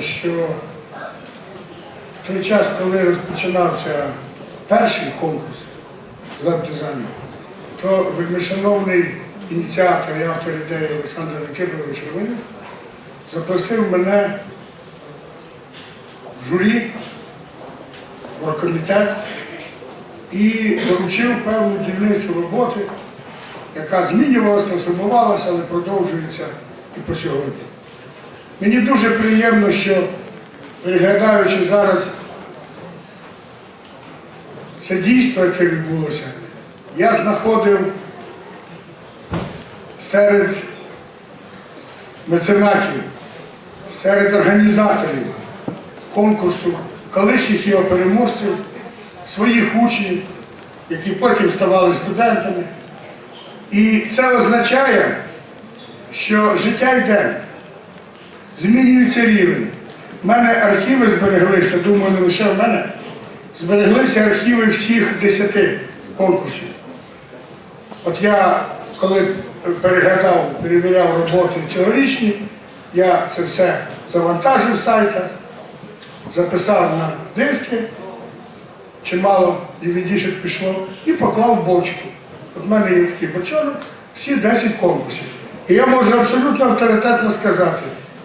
що в той час, коли розпочинався перший конкурс веб-дизайну, то вельмишановний ініціатор і автор ідеї Олександр Никифорович Романюк запросив мене в журі, в оргкомітет і доручив певну дільницю роботи, яка змінювалася, трансформувалася, але продовжується і по сьогодні. Мені дуже приємно, що переглядаючи зараз це дійство, яке відбулося, я знаходив серед меценатів, серед організаторів конкурсу, колишніх його переможців, своїх учнів, які потім ставали студентами. І це означає, що життя йде змінюється рівень. У мене архіви збереглися, думаю, не лише в мене. Збереглися архіви всіх десяти конкурсів. От я, коли переглядав, перевіряв роботи цьогорічні, я це все завантажив сайта, записав на диски, чимало DVD-шок пішло, і поклав бочку. От в мене є такий бочонок, всі 10 конкурсів. І я можу абсолютно авторитетно сказати,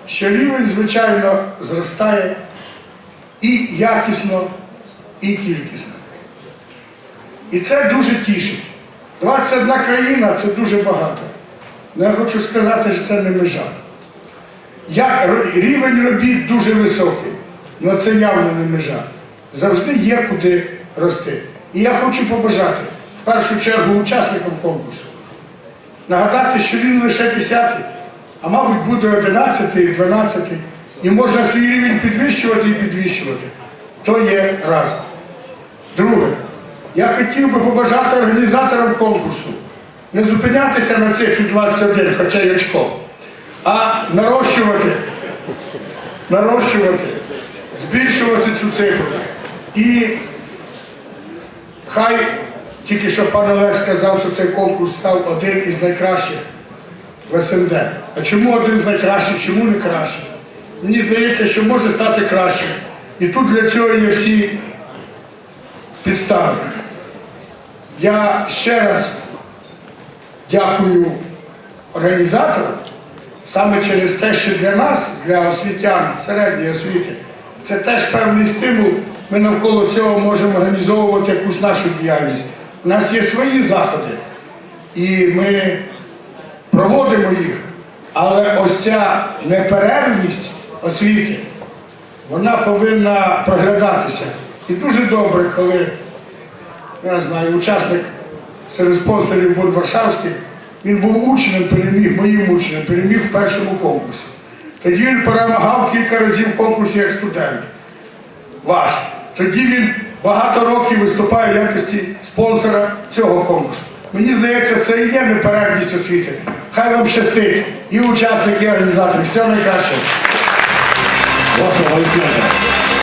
що рівень, звичайно, зростає і якісно, і кількісно. І це дуже тішить. 21 країна це дуже багато. Але я хочу сказати, що це не межа. Я, рівень робіт дуже високий, але це явно не межа. Завжди є куди рости. І я хочу побажати в першу чергу учасникам конкурсу нагадати, що він лише 10-й, а мабуть буде 11-й, 12-й. І можна свій рівень підвищувати і підвищувати. То є раз. Друге, я хотів би побажати організаторам конкурсу не зупинятися на цифрі 21, хоча й очко, а нарощувати, нарощувати, збільшувати цю цифру. І хай тільки що пан Олег сказав, що цей конкурс став один із найкращих в СНД. А чому один з найкращих, чому не кращий? Мені здається, що може стати кращим. І тут для цього є всі підстави. Я ще раз дякую організаторам саме через те, що для нас, для освітян середньої освіти, це теж певний стимул. Ми навколо цього можемо організовувати якусь нашу діяльність. У нас є свої заходи, і ми проводимо їх, але ось ця неперервність освіти, вона повинна проглядатися. І дуже добре, коли, я знаю, учасник серед спонсорів був Варшавський, він був учнем, переміг, моїм учнем, переміг в першому конкурсі. Тоді він перемагав кілька разів в конкурсі як студент. Ваш. Тоді він багато років виступає в якості спонсора цього конкурсу. Мені здається, це і є неперервність освіти. Хай вам щастить і учасники, і організатори. Всього найкращого. Олександра.